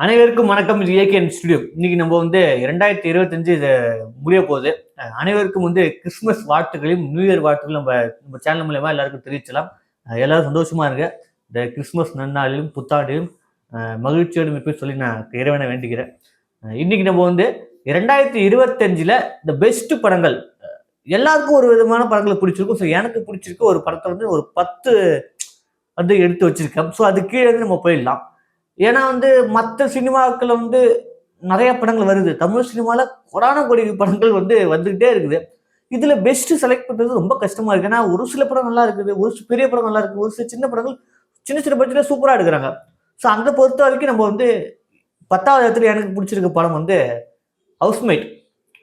அனைவருக்கும் வணக்கம். இது ஏகேஎன் ஸ்டுடியோ இன்னைக்கு நம்ம வந்து ரெண்டாயிரத்தி இருபத்தஞ்சு இது முடிய போகுது. அனைவருக்கும் வந்து கிறிஸ்மஸ் வாழ்த்துக்களையும் நியூ இயர் வாழ்த்துக்களையும் நம்ம நம்ம சேனல் மூலயமா எல்லாருக்கும் தெரிவிச்சலாம் எல்லாரும் சந்தோஷமா இருங்க. இந்த கிறிஸ்மஸ் நன்னாளிலும் புத்தாண்டிலும் மகிழ்ச்சியோடும் இருப்பேன் சொல்லி நான் இறைவனை வேண்டிக்கிறேன் இன்னைக்கு நம்ம வந்து ரெண்டாயிரத்தி இருபத்தஞ்சில் இந்த பெஸ்ட் படங்கள் எல்லாருக்கும் ஒரு விதமான படங்களை பிடிச்சிருக்கும். ஸோ எனக்கு பிடிச்சிருக்க ஒரு படத்தை வந்து ஒரு பத்து வந்து எடுத்து வச்சிருக்கேன். ஸோ அது கீழே இருந்து நம்ம போயிடலாம். ஏன்னா வந்து மற்ற சினிமாக்கள் வந்து நிறைய படங்கள் வருது. தமிழ் சினிமாவில் கொடான கோடி படங்கள் வந்து வந்துக்கிட்டே இருக்குது. இதில் பெஸ்ட்டு செலக்ட் பண்ணுறது ரொம்ப கஷ்டமாக இருக்குது ஏன்னா ஒரு சில படம் நல்லா இருக்குது ஒரு சில பெரிய படம் நல்லா இருக்குது ஒரு சில சின்ன படங்கள் சின்ன சின்ன பட்ஜெட்டில் சூப்பராக எடுக்கிறாங்க. ஸோ அந்த பொறுத்த வரைக்கும் நம்ம வந்து பத்தாவது இடத்துல எனக்கு பிடிச்சிருக்க படம் வந்து ஹவுஸ்மேட்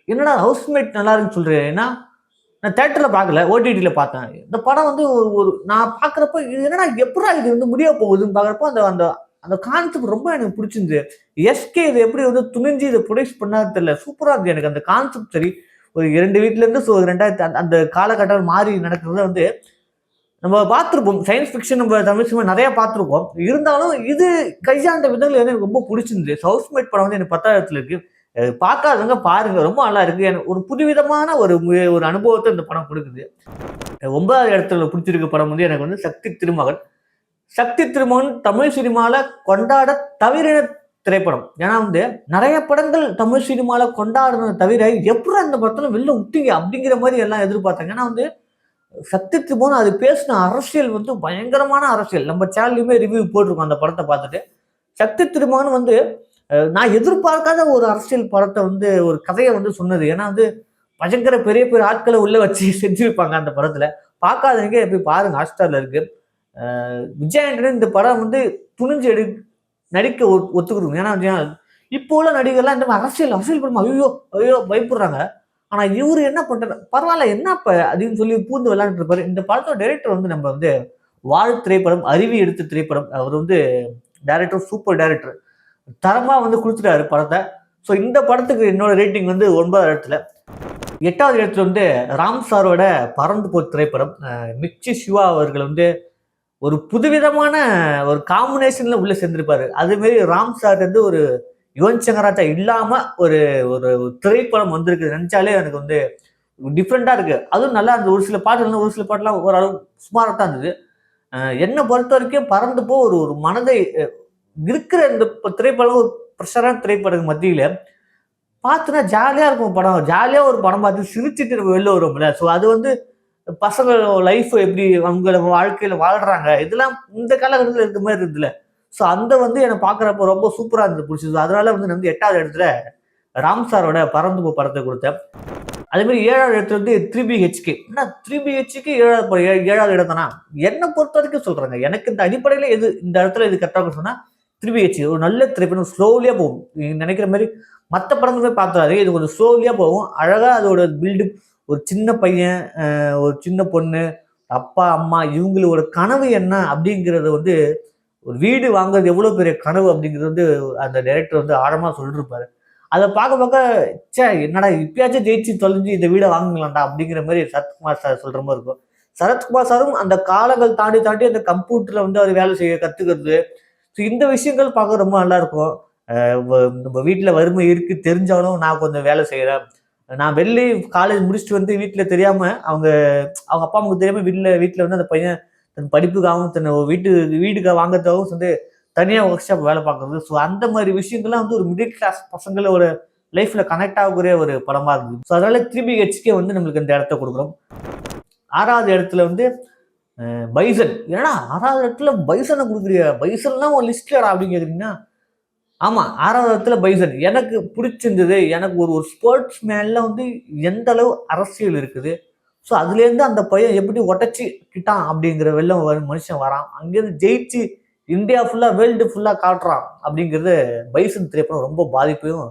என்னடா ஹவுஸ்மேட் நல்லா இருக்குன்னு சொல்கிறேன் ஏன்னா நான் தேட்டரில் பார்க்கல ஓடிடியில் பார்த்தேன். இந்த படம் வந்து ஒரு ஒரு நான் பார்க்குறப்ப இது என்னடா எப்படா இது வந்து முடிய போகுதுன்னு பார்க்குறப்போ அந்த அந்த அந்த கான்செப்ட் ரொம்ப எனக்கு பிடிச்சிருந்து எஸ்கே இது எப்படி வந்து துணிஞ்சு இதை ப்ரொடியூஸ் பண்ணாது தெரியல. சூப்பராக இருந்துச்சு எனக்கு அந்த கான்செப்ட் சரி. ஒரு இரண்டு வீட்டிலேருந்து ஸோ ரெண்டாயிரத்தி அந்த- அந்த காலகட்டம் மாறி நடக்கிறத வந்து நம்ம பார்த்துருப்போம். சயின்ஸ் ஃபிக்ஷன் நம்ம தமிழ் சினிமா நிறையா பார்த்துருப்போம். இருந்தாலும் இது கையாண்ட விதங்கள் வந்து எனக்கு ரொம்ப பிடிச்சிருந்தது ஹவுஸ்மேட் படம் வந்து எனக்கு பத்தாயிரத்தில் இருக்குது பார்க்காதவங்க பாருங்க. ரொம்ப நல்லா இருக்குது எனக்கு ஒரு புதுவிதமான ஒரு ஒரு அனுபவத்தை இந்த படம் கொடுக்குது. ஒன்பதாவது இடத்துல பிடிச்சிருக்க படம் வந்து எனக்கு வந்து சக்தி திருமகன். சக்தி திருமகன் தமிழ் சினிமாவில் கொண்டாட தவிர திரைப்படம். ஏன்னா வந்து நிறைய படங்கள் தமிழ் சினிமாவில் கொண்டாடுறத தவிர எப்படி அந்த படத்தில் வெளில விட்டீங்க அப்படிங்கிற மாதிரி எல்லாம் எதிர்பார்த்தாங்க. ஏன்னா வந்து சக்தி திருமகன் அது பேசின அரசியல் வந்து பயங்கரமான அரசியல். நம்ம சேனல்லையுமே ரிவ்யூ போட்டிருக்கோம் அந்த படத்தை பார்த்துட்டு. சக்தி திருமகன் வந்து நான் எதிர்பார்க்காத ஒரு அரசியல் படத்தை வந்து ஒரு கதையை வந்து சொன்னது. ஏன்னா வந்து பயங்கர பெரிய பெரிய ஆட்களை உள்ளே வச்சு செஞ்சுருப்பாங்க அந்த படத்தில். பார்க்காதவங்க போய் பாருங்க ஹாஸ்டலில் இருக்குது விஜயாண்டனு இந்த படம் வந்து துணிஞ்சு எடு நடிக்க ஒத்துக்கிறோம் ஏன்னா இப்போ உள்ள நடிகர்லாம் இந்த மாதிரி அரசியல் அரசியல் படம் ஐயோ ஐயோ பயப்படுறாங்க. ஆனால் இவர் என்ன பண்ணுறாரு பரவாயில்ல என்ன இப்போ அப்படின்னு சொல்லி பூந்து விளையாண்டுட்டு இருப்பாரு. இந்த படத்தோட டைரக்டர் வந்து நம்ம வந்து வாழ் திரைப்படம் அருவி எடுத்த திரைப்படம். அவர் வந்து டைரக்டர் சூப்பர் டைரக்டர் தரமாக வந்து கொடுத்துட்டாரு படத்தை. ஸோ இந்த படத்துக்கு என்னோட ரேட்டிங் வந்து ஒன்பதாவது இடத்துல. எட்டாவது இடத்துல வந்து ராம் சாரோட பறந்து போய் திரைப்படம். மிச்சி மிக்சி சிவா அவர்கள் வந்து ஒரு புதுவிதமான ஒரு காம்பினேஷன்ல உள்ள சேர்ந்திருப்பாரு. அதுமாரி ராம் சார் வந்து ஒரு யுவன் சங்கராஜா இல்லாம ஒரு ஒரு திரைப்படம் வந்திருக்கு நினைச்சாலே எனக்கு வந்து டிஃப்ரெண்டா இருக்கு. அதுவும் நல்லா இருந்தது. ஒரு சில பாட்டுகள் ஒரு சில பாட்டுலாம் ஓரளவு சுமாராக தான் இருந்தது. என்னை பொறுத்த வரைக்கும் பறந்து போ ஒரு ஒரு மனதை இருக்கிற இந்த திரைப்படம் ஒரு ப்ரெஷரான திரைப்படம் மத்தியில் பார்த்துனா ஜாலியாக இருக்கும் படம். ஜாலியாக ஒரு படம் பார்த்து சிரிச்சுட்டு வெளில வருவோம்ல. ஸோ அது வந்து பசங்க லைஃப் எப்படி அவங்க வாழ்க்கையில வாழ்றாங்க? இதெல்லாம் இந்த காலகட்டத்தில் இருக்க மாதிரி இருந்துல. ஸோ அந்த வந்து என்னை பார்க்குறப்ப ரொம்ப சூப்பராக இருந்து பிடிச்சிது அதனால வந்து நான் வந்து எட்டாவது இடத்துல ராம் சாரோட பறந்து போ படத்தை கொடுத்தேன். அதே மாதிரி ஏழாவது இடத்துல வந்து த்ரீ பிஹெச்கே என்ன த்ரீ பிஹெச்கே ஏழாவது ஏ- ஏழாவது இடம் தானா? என்னை பொறுத்த வரைக்கும் சொல்கிறாங்க எனக்கு இந்த அடிப்படையில் எது இந்த இடத்துல இது கரெக்டாக சொன்னால் த்ரீ பிஹெச்கே ஒரு நல்ல திரைப்படம் ஸ்லோலியாக போகும். நினைக்கிற மாதிரி மற்ற படங்களுமே பார்த்துறாரு இது கொஞ்சம் ஸ்லோலியாக போகும். அழகாக அதோட பில்டு ஒரு சின்ன பையன் ஒரு சின்ன பொண்ணு அப்பா அம்மா இவங்களோட கனவு என்ன அப்படிங்கிறத வந்து ஒரு வீடு வாங்குறது எவ்வளோ பெரிய கனவு அப்படிங்கிறது வந்து அந்த டைரக்டர் வந்து ஆழமாக சொல்லிருப்பாரு. அதை பார்க்க பார்க்க ச்சே என்னடா இப்பயாச்சும் ஜெயிச்சு தொலைஞ்சு இந்த வீடை வாங்கலாம்டா அப்படிங்கிற மாதிரி சரத்குமார் சார் சொல்கிற மாதிரி இருக்கும். சரத்குமார் சாரும் அந்த காலங்கள் தாண்டி தாண்டி அந்த கம்ப்யூட்டரில் வந்து அவர் வேலை செய்ய கற்றுக்கிறது ஸோ இந்த விஷயங்கள் பார்க்க ரொம்ப நல்லா இருக்கும். நம்ம வீட்டில் வறுமை இருக்குது தெரிஞ்சாலும் நான் கொஞ்சம் வேலை செய்கிறேன் நான் வெளில காலேஜ் முடிச்சுட்டு வந்து வீட்டில் தெரியாமல் அவங்க அவங்க அப்பா அம்மாவுக்கு தெரியாமல் வீட்டில் வீட்டில் வந்து அந்த பையன் தன் படிப்புக்காகவும் தன் வீட்டு வீடுக்காக வாங்கிறதாகவும் வந்து தனியாக ஒர்க் ஷாப் வேலை பார்க்குறது. ஸோ அந்த மாதிரி விஷயங்கள்லாம் வந்து ஒரு மிடில் கிளாஸ் பசங்களோட லைஃப்பில் கனெக்ட் ஆகக்கூடிய ஒரு படமாக இருக்குது. ஸோ அதனால திரும்பி ஹெச்கே வந்து நம்மளுக்கு இந்த இடத்த கொடுக்குறோம். ஆறாவது இடத்துல வந்து பைசன் ஏன்னா ஆறாவது இடத்துல பைசனை கொடுக்குறியா? பைசன்லாம் ஒரு லிஸ்ட்லடா அப்படின்னு கேட்குறீங்கன்னா ஆமாம் ஆறாவது இடத்துல பைசன். எனக்கு பிடிச்சிருந்தது எனக்கு ஒரு ஒரு ஸ்போர்ட்ஸ் மேனில் வந்து எந்த அளவு அரசியல் இருக்குது ஸோ அதுலேருந்து அந்த பையன் எப்படி உடச்சி கிட்டான் அப்படிங்கிற வெள்ளம் மனுஷன் வரான். அங்கேருந்து ஜெயிச்சு இந்தியா ஃபுல்லாக வேர்ல்டு ஃபுல்லாக காட்டுறான் அப்படிங்கிறது பைசன் திரைப்படம் ரொம்ப பாதிப்பையும்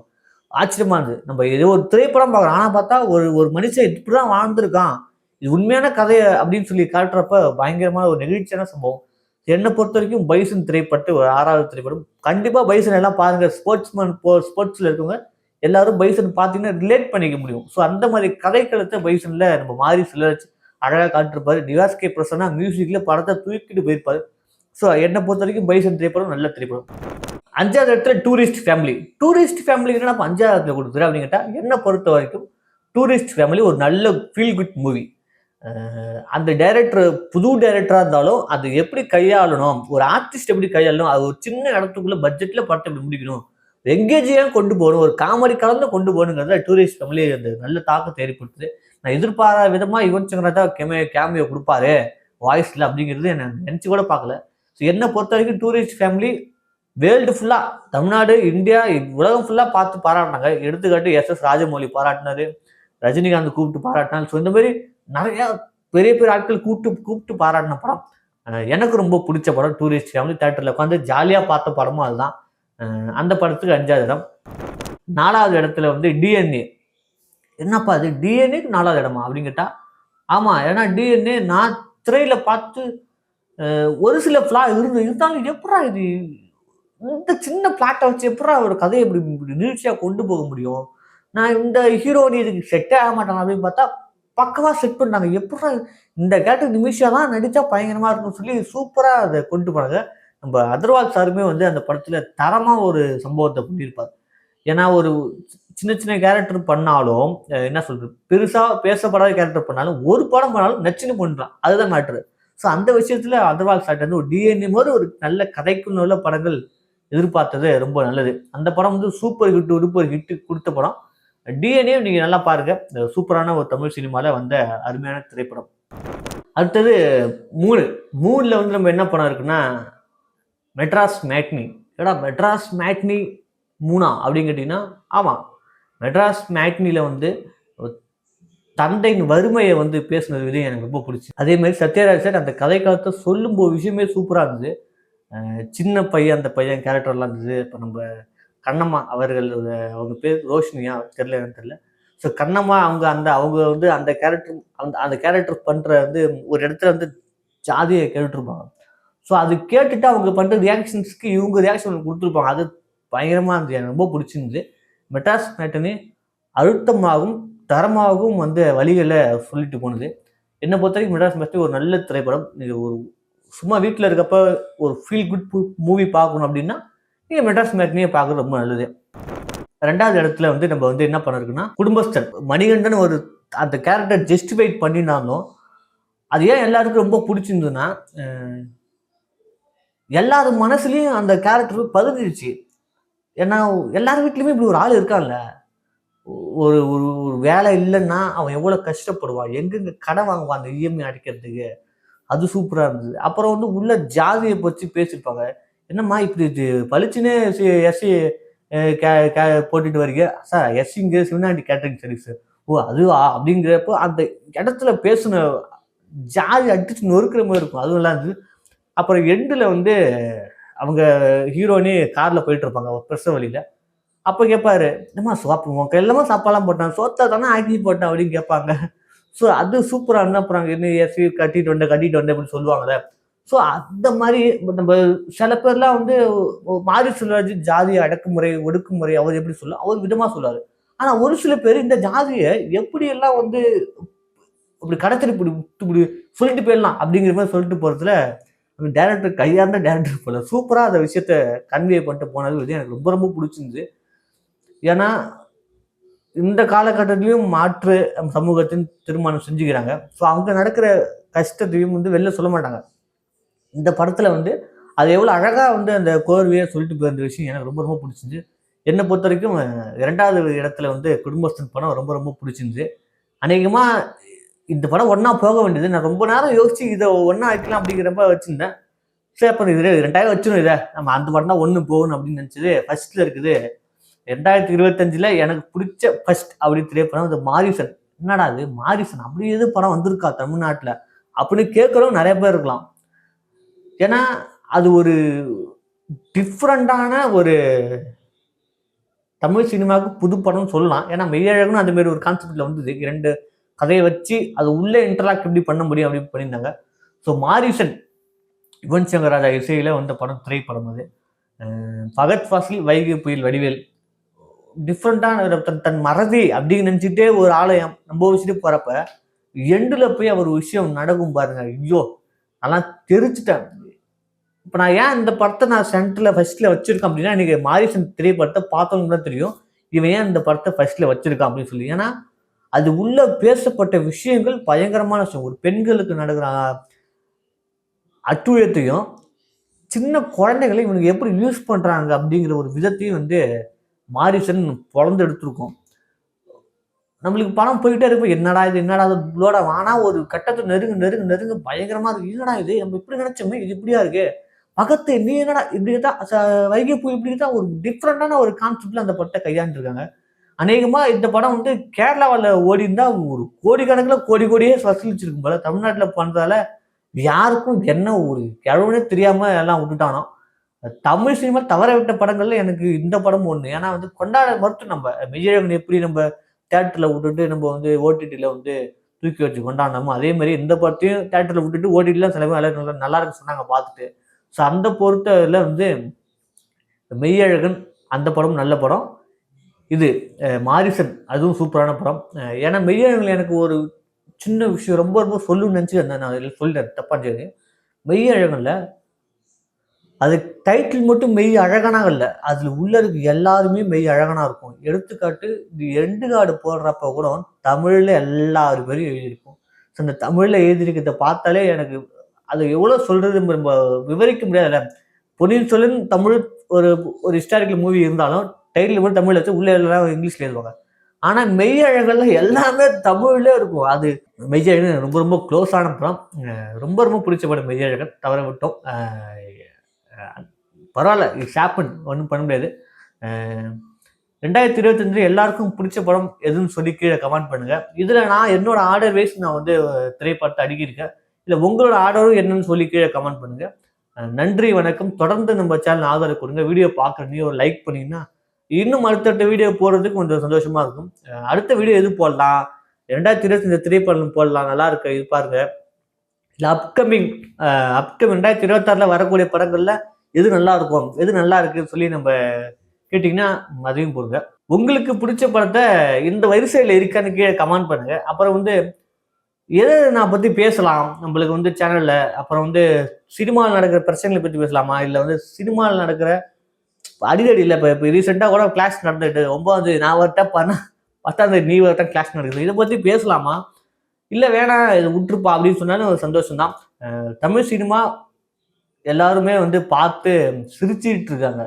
ஆச்சரியமா இருந்தது. நம்ம ஏதோ ஒரு திரைப்படம் பார்க்குறோம். ஆனால் பார்த்தா ஒரு ஒரு மனுஷன் இப்படி தான் வாழ்ந்திருக்கான். இது உண்மையான கதை அப்படின்னு சொல்லி காட்டுறப்ப பயங்கரமான ஒரு நெகிழ்ச்சியான சம்பவம். என்னை பொறுத்த வரைக்கும் பைசன் திரைப்பட்டு ஒரு ஆறாவது திரைப்படம். கண்டிப்பாக பைசன் எல்லாம் பாருங்க ஸ்போர்ட்ஸ்மேன் போ ஸ்போர்ட்ஸில் இருக்கவங்க எல்லாரும் பைசன் பார்த்தீங்கன்னா ரிலேட் பண்ணிக்க முடியும். ஸோ அந்த மாதிரி கதைக்களத்தை பைசனில் நம்ம மாறி சில அழகாக காட்டிருப்பாரு. நிவாஸ் கே பிரசன்னா மியூசிக்கில் படத்தை தூக்கிட்டு போயிருப்பாரு. ஸோ என்னை பொறுத்த வரைக்கும் பைசன் திரைப்படம் நல்ல திரைப்படம். அஞ்சாவது இடத்துல டூரிஸ்ட் ஃபேமிலி டூரிஸ்ட் ஃபேமிலி நம்ம அஞ்சாவது இடத்துல கொடுத்துரு அப்படின்னு கேட்டால் என்னை பொறுத்த வரைக்கும் டூரிஸ்ட் ஃபேமிலி ஒரு நல்ல ஃபீல் குட் மூவி அந்த டைரக்டர் புது டைரக்டராக இருந்தாலும் அது எப்படி கையாளணும்? ஒரு ஆர்டிஸ்ட் எப்படி கையாளணும்? அது ஒரு சின்ன இடத்துக்குள்ள பட்ஜெட்டில் படத்தை எப்படி முடிக்கணும்? எங்கேஜியாக கொண்டு போகணும்? ஒரு காமெடி கலந்து கொண்டு போகணுங்கிறத டூரிஸ்ட் ஃபேமிலி அந்த நல்ல தாக்கத்தை ஏற்படுத்துது. நான் எதிர்பாராத விதமாக யுவன் சங்கரா தான் கேமே கேமியோ கொடுப்பாரு. வாய்ஸ்ல அப்படிங்கிறது என்ன நினச்சி கூட பார்க்கல. ஸோ என்னை பொறுத்த வரைக்கும் டூரிஸ்ட் ஃபேமிலி வேர்ல்டு ஃபுல்லாக தமிழ்நாடு இந்தியா உலகம் ஃபுல்லாக பார்த்து பாராட்டினாங்க. எடுத்துக்காட்டு எஸ் எஸ் ராஜமௌலி பாராட்டினாரு. ரஜினிகாந்த் கூப்பிட்டு பாராட்டினாங்க ஸோ இந்த மாதிரி நிறையா பெரிய பெரிய ஆட்கள் கூப்பிட்டு கூப்பிட்டு பாராட்டின படம். எனக்கு ரொம்ப பிடிச்ச படம் டூரிஸ்ட் ஃபேமிலி தேட்டரில் உட்காந்து ஜாலியாக பார்த்த படமும் அதுதான். அந்த படத்துக்கு அஞ்சாவது இடம். நாலாவது இடத்துல வந்து டிஎன்ஏ என்னப்பா அது டிஎன்ஏக்கு நாலாவது இடமா அப்படின்னு கேட்டால் ஆமாம் ஏன்னா டிஎன்ஏ நான் திரையில் பார்த்து ஒரு சில ஃப்ளா இருந்து இருந்தாலும் எப்படா இது இந்த சின்ன பிளாட்டை வச்சு எப்படா ஒரு கதையை இப்படி இப்படி நீழ்ச்சியாக கொண்டு போக முடியும்? நான் இந்த ஹீரோனி இதுக்கு செட்டே ஆக மாட்டேன் அப்படின்னு பார்த்தா பக்கவாக செட் பண்ணாங்க. எப்படா இந்த கேரக்டர் நிமிஷம் தான் நடித்தா பயங்கரமாக இருக்கும்னு சொல்லி சூப்பராக அதை கொண்டு போனாங்க. நம்ம அதர்வால் சாருமே வந்து அந்த படத்தில் தரமாக ஒரு சம்பவத்தை பண்ணியிருப்பார். ஏன்னா ஒரு சின்ன சின்ன கேரக்டர் பண்ணாலும் என்ன சொல்றது பெருசாக பேசப்படாத கேரக்டர் பண்ணாலும் ஒரு படம் பண்ணாலும் நச்சுன்னு பண்ணுறான் அதுதான் மேட்ரு ஸோ அந்த விஷயத்தில் அதர்வால் சார்ட் வந்து ஒரு டிஎன்ஏ மாதிரி ஒரு நல்ல கதைக்குள்ள உள்ள படங்கள் எதிர்பார்த்தது ரொம்ப நல்லது. அந்த படம் வந்து சூப்பர் ஹிட் சூப்பர் ஹிட் கொடுத்த படம். டிஎன்ஏ நீங்கள் நல்லா பாருங்க. சூப்பரான ஒரு தமிழ் சினிமாவில் வந்த அருமையான திரைப்படம். அடுத்தது மூணு. மூணில் வந்து நம்ம என்ன படம் இருக்குன்னா மெட்ராஸ் மேட்னி ஏடா மெட்ராஸ் மேட்னி மூணா அப்படின்னு கேட்டிங்கன்னா ஆமாம் மெட்ராஸ் மேட்னியில் வந்து தந்தையின் வறுமையை வந்து பேசுனது விதம் எனக்கு ரொம்ப பிடிச்சி. அதே மாதிரி சத்யராஜ் சார் அந்த கதை காலத்தை சொல்லும்போது விஷயமே சூப்பராக இருந்தது. சின்ன பையன் அந்த பையன் கேரக்டர்லாம் இருந்தது. இப்போ நம்ம கண்ணம்மா அவர்கள் அவங்க பேர் ரோஷினியா தெரியல எனக்கு தெரியல. ஸோ கண்ணம்மா அவங்க அந்த அவங்க வந்து அந்த கேரக்டர் அந்த அந்த கேரக்டர் பண்ணுற வந்து ஒரு இடத்துல வந்து ஜாதியை கேட்டுருப்பாங்க ஸோ அது கேட்டுட்டு அவங்க பண்ணுற ரியாக்ஷன்ஸ்க்கு இவங்க ரியாக்ஷன் கொடுத்துருப்பாங்க. அது பயங்கரமாக இருந்தது. எனக்கு ரொம்ப பிடிச்சிருந்துது. மெட்ராஸ் மேட்டனி அழுத்தமாகவும் தரமாகவும் வந்து வழிகளை சொல்லிட்டு போனது. என்னை பொறுத்த வரைக்கும் மெட்ராஸ் மேட்டனி ஒரு நல்ல திரைப்படம். இது ஒரு சும்மா வீட்டில் இருக்கப்ப ஒரு ஃபீல் குட் மூவி பார்க்கணும் அப்படின்னா நீங்கள் மெட்ராஸ் மேட்னியை பார்க்குறது ரொம்ப நல்லது. ரெண்டாவது இடத்துல வந்து நம்ம வந்து என்ன பண்ணிருக்குன்னா குடும்பஸ்தன் மணிகண்டன் ஒரு அந்த கேரக்டர் ஜஸ்டிஃபைட் பண்ணினாலும் அது ஏன் எல்லாருக்கும் ரொம்ப பிடிச்சிருந்ததுன்னா அஹ், எல்லார் அந்த கேரக்டர் பதிஞ்சிருச்சு ஏன்னா எல்லார் வீட்லேயுமே இப்படி ஒரு ஆள் இருக்கான்ல. ஒரு ஒரு ஒரு வேலை இல்லைன்னா அவன் எவ்வளோ கஷ்டப்படுவான் எங்கெங்க கடன் வாங்குவான் அந்த இஎம்ஐ அடிக்கிறதுக்கு. அது சூப்பராக இருந்தது. அப்புறம் வந்து உள்ள ஜாதியை பற்றி பேசியிருப்பாங்க. என்னம்மா இப்படி இது பளிச்சுன்னு எஸ்சி போட்டுட்டு வரீங்க சார் எஸ்சிங்க சிவனாண்டி கேட்டரிங் சர்வீஸ் ஓ அதுவா அப்படிங்கிறப்போ அந்த இடத்துல பேசின ஜாதி அடிச்சு நொறுக்கிற மாதிரி இருக்கும். அதுவும் எல்லாம் அப்புறம் எண்டில் வந்து அவங்க ஹீரோனே காரில் போயிட்டு இருப்பாங்க. பிரசவ வழியில். அப்போ கேட்பாரு என்னம்மா சாப்பிடு உங்க எல்லாமே சாப்பாடுலாம் போட்டான். சோத்தா தானே ஆக்கி போட்டான்? அப்படின்னு கேட்பாங்க ஸோ அது சூப்பராக என்ன பண்ணுறாங்க? என்ன எஸ்சி கட்டிட்டு வந்தேன் கட்டிட்டு வந்தேன் அப்படின்னு சொல்லுவாங்களே ஸோ அந்த மாதிரி நம்ம சில பேர்லாம் வந்து மாரி செல்வராஜ் ஜாதி அடக்குமுறை ஒடுக்குமுறை அவர் எப்படி சொல்ல அவர் விதமாக சொல்லார் ஆனால் ஒரு சில பேர் இந்த ஜாதியை எப்படியெல்லாம் வந்து இப்படி கடத்திட்டு இப்படி விட்டு இப்படி சொல்லிட்டு போயிடலாம் அப்படிங்கிற மாதிரி சொல்லிட்டு போகிறதுல அந்த டேரக்டர் கையார்ந்த டேரக்டர் போல சூப்பராக அந்த விஷயத்த கன்வே பண்ணிட்டு போனது வந்து எனக்கு ரொம்ப ரொம்ப பிடிச்சிருந்துது ஏன்னா இந்த காலகட்டத்திலையும் மாற்று சமூகத்தின் திருமணம் செஞ்சுக்கிறாங்க. ஸோ அவங்க நடக்கிற கஷ்டத்தையும் வந்து வெளில சொல்ல மாட்டாங்க. இந்த படத்தில் வந்து அது எவ்வளோ அழகாக வந்து அந்த கோர்வையை சொல்லிட்டு போயிருந்த விஷயம் எனக்கு ரொம்ப ரொம்ப பிடிச்சிருந்து என்னை பொறுத்த வரைக்கும் இரண்டாவது இடத்துல வந்து குடும்பஸ்தன் படம் ரொம்ப ரொம்ப பிடிச்சிருந்து அநேகமாக இந்த படம் ஒன்றா போக வேண்டியது. நான் ரொம்ப நேரம் யோசிச்சு இதை ஒன்றா வைக்கலாம் அப்படிங்கிறப்ப வச்சுருந்தேன். சரி அப்போ இது ரெண்டாயிரம் வச்சிடும் இதை. நம்ம அந்த படம் தான் ஒன்று போகணும் அப்படின்னு நினச்சது. ஃபர்ஸ்ட்டில் இருக்குது ரெண்டாயிரத்தி இருபத்தஞ்சில் எனக்கு பிடிச்ச ஃபர்ஸ்ட் அப்படி திரைப்படம் அது மாரிசன். என்னடா அது மாரிசன் அப்படி எது படம் வந்திருக்கா தமிழ்நாட்டில்? அப்படின்னு கேட்குறவங்க நிறைய பேர் இருக்கலாம். ஏன்னா அது ஒரு டிஃப்ரெண்டான ஒரு தமிழ் சினிமாவுக்கு புதுப்படம்னு சொல்லலாம். ஏன்னா மெய்யழகுன்னு அந்த மாதிரி ஒரு கான்செப்டில் வந்தது. இரண்டு கதையை வச்சு அது உள்ளே இன்டராக்ட் எப்படி பண்ண முடியும் அப்படின்னு பண்ணியிருந்தாங்க. ஸோ மாரிசன் யுவன் சங்கர் ராஜா இசையில் வந்த படம் திரைப்படம் அது. பகத் ஃபாசில் வைகை புயல் வடிவேல். டிஃப்ரெண்ட்டான தன் தன் மறதி அப்படின்னு நினச்சிட்டே ஒரு ஆலயம் நம்ம வச்சுட்டு போகிறப்ப எண்டில் போய் அவர் விஷயம் நடக்கும் பாருங்க. ஐயோ அதெல்லாம் தெரிச்சுட்டேன் இப்போ நான் ஏன் இந்த படத்தை நான் சென்டரில் ஃபர்ஸ்ட்ல வச்சிருக்கேன் அப்படின்னா எனக்கு மாரிசன் திரைப்படத்தை பார்த்தவங்க தான் தெரியும். இவன் ஏன் இந்த படத்தை ஃபர்ஸ்ட்ல வச்சிருக்கான் அப்படின்னு சொல்லி. ஏன்னா அது உள்ள பேசப்பட்ட விஷயங்கள் பயங்கரமான விஷயம். ஒரு பெண்களுக்கு நடக்கிற அட்டுழியத்தையும் சின்ன குழந்தைகளை இவனுக்கு எப்படி யூஸ் பண்ணுறாங்க அப்படிங்கிற ஒரு விதத்தையும் வந்து மாரிசன் பிறந்து எடுத்திருக்கோம் நம்மளுக்கு பணம் போயிட்டே இருக்கும். என்னடா இது என்னடா இது லோட ஆனால் ஒரு கட்டத்தை நெருங்க நெருங்க நெருங்க பயங்கரமாக இருக்குது என்னடா இது? நம்ம இப்படி நினைச்சோமே? இது இப்படியா இருக்குது பக்கத்து நீ என்னடா இப்படி தான் ச- வைகை பூ இப்படி தான் ஒரு டிஃப்ரெண்டான ஒரு கான்செப்ட்ல அந்த படத்தை கையாண்டுருக்காங்க. அநேகமா இந்த படம் வந்து கேரளாவில் ஓடி இருந்தா ஒரு கோடிக்கணக்கில் கோடி கோடியே வசூலிச்சிருக்கும் போல தமிழ்நாட்டில் பண்றதால யாருக்கும் என்ன ஒரு கிழவுனே தெரியாம எல்லாம் விட்டுட்டானோ. தமிழ் சினிமா தவற விட்ட படங்கள்ல எனக்கு இந்த படம் ஒண்ணு. ஏன்னா வந்து கொண்டாட மறுத்து நம்ம விஜயன் எப்படி நம்ம தேட்டர்ல விட்டுட்டு நம்ம வந்து ஓடிடியில் வந்து தூக்கி வச்சு கொண்டாடினோமோ அதே மாதிரி இந்த படத்தையும் தேட்டரில் விட்டுட்டு ஓடிடிலாம் சில பேர் நல்லா நல்லா இருக்கு சொன்னாங்க பார்த்துட்டு. ஸோ அந்த பொறுத்தல வந்து மெய்யழகன் அந்த படம் நல்ல படம். இது மாரிசன் அதுவும் சூப்பரான படம். ஏன்னா மெய்யழகன் எனக்கு ஒரு சின்ன விஷயம் ரொம்ப ரொம்ப சொல்லணும்னு நினச்சி நான் அதில் சொல்லிட்டேன் தப்பா சரி மெய்யழகனில் அது டைட்டில் மட்டும் மெய் அழகனாக இல்லை. அதில் உள்ள இருக்க எல்லாருமே மெய் அழகனாக இருக்கும். எடுத்துக்காட்டு இந்த எண்டு கார்டு போடுறப்ப கூட தமிழில் எல்லாரு பேரும் எழுதியிருக்கும் ஸோ அந்த தமிழில் எழுதியிருக்கிறத பார்த்தாலே எனக்கு அது எவ்வளோ சொல்கிறது நம்ம விவரிக்க முடியாதுல்ல பொன்னியின் செல்வன் தமிழ் ஒரு ஒரு ஹிஸ்டாரிக்கல் மூவி இருந்தாலும் டைட்டில் மட்டும் தமிழில் வச்சு உள்ளே எல்லாம் இங்கிலீஷில் எழுதுவாங்க. ஆனால் மெய் அழகல்ல எல்லாமே தமிழ்ல இருக்கும். அது மெய்யழகன் ரொம்ப ரொம்ப க்ளோஸான படம். ரொம்ப ரொம்ப பிடிச்ச படம் மெய்யழகன். தவற விட்டோம். பரவாயில்ல இது ஷாப்பன் ஒன்றும் பண்ண முடியாது. ரெண்டாயிரத்தி இருபத்தஞ்சு எல்லாருக்கும் பிடிச்ச படம் எதுன்னு சொல்லி கீழே கமெண்ட் பண்ணுங்கள் இதில் நான் என்னோட ஆர்டர் வைஸ் நான் வந்து திரைப்படத்தை அடுக்கியிருக்கேன். இல்லை உங்களோட ஆர்டரும் என்னன்னு சொல்லி கீழே கமெண்ட் பண்ணுங்க. நன்றி வணக்கம். தொடர்ந்து நம்ம சேனல் ஆதரவு கொடுங்க. வீடியோ பார்க்குற நீ ஒரு லைக் பண்ணீங்கன்னா இன்னும் அடுத்தடுத்த வீடியோ போடுறதுக்கு கொஞ்சம் சந்தோஷமா இருக்கும். அடுத்த வீடியோ எது போடலாம்? ரெண்டாயிரத்தி இருபத்தி இந்த திரைப்படம் போடலாம். நல்லா இருக்கு. இது பாருங்க. இல்லை அப்கமிங் அப்கமிங் ரெண்டாயிரத்தி இருபத்தாறுல வரக்கூடிய படங்கள்ல எது நல்லா இருக்கும்? எது நல்லா இருக்குன்னு சொல்லி நம்ம கேட்டிங்கன்னா அதையும் போடுங்க. உங்களுக்கு பிடிச்ச படத்தை இந்த வரிசையில் இருக்கான்னு கீழே கமெண்ட் பண்ணுங்க. அப்புறம் வந்து எதை நான் பற்றி பேசலாம்? நம்மளுக்கு வந்து சேனலில் அப்புறம் வந்து சினிமாவில் நடக்கிற பிரச்சனைகளை பற்றி பேசலாமா? இல்லை வந்து சினிமாவில் நடக்கிற அடிக்கடி இல்லை இப்போ இப்போ ரீசெண்டாக கூட கிளாஸ் நடந்துட்டு ஒம்பதாவது நான் வரட்ட பண்ண பத்தாவது நீ வரட்ட கிளாஸ் நடக்குது. இதை பற்றி பேசலாமா? இல்லை வேணாம் இது விட்டுருப்பா அப்படின்னு சொன்னாலும் ஒரு சந்தோஷம்தான். தான் தமிழ் சினிமா எல்லாருமே வந்து பார்த்து சிரிச்சுக்கிட்டு இருக்காங்க.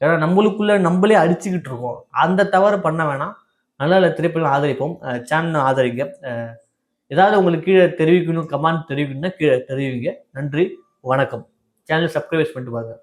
ஏன்னா நம்மளுக்குள்ளே நம்மளே அடிச்சுக்கிட்டு இருக்கோம். அந்த தவறு பண்ண வேணாம். நல்ல நல்ல திரைப்படம் ஆதரிப்போம். சேனல் ஆதரிங்க. ஏதாவது உங்களுக்கு கீழே தெரிவிக்கணும் கமெண்ட் தெரிவிக்கணும்னா கீழே தெரிவிங்க. நன்றி வணக்கம். சேனல் சப்ஸ்கிரைப் பண்ணிட்டு பாருங்கள்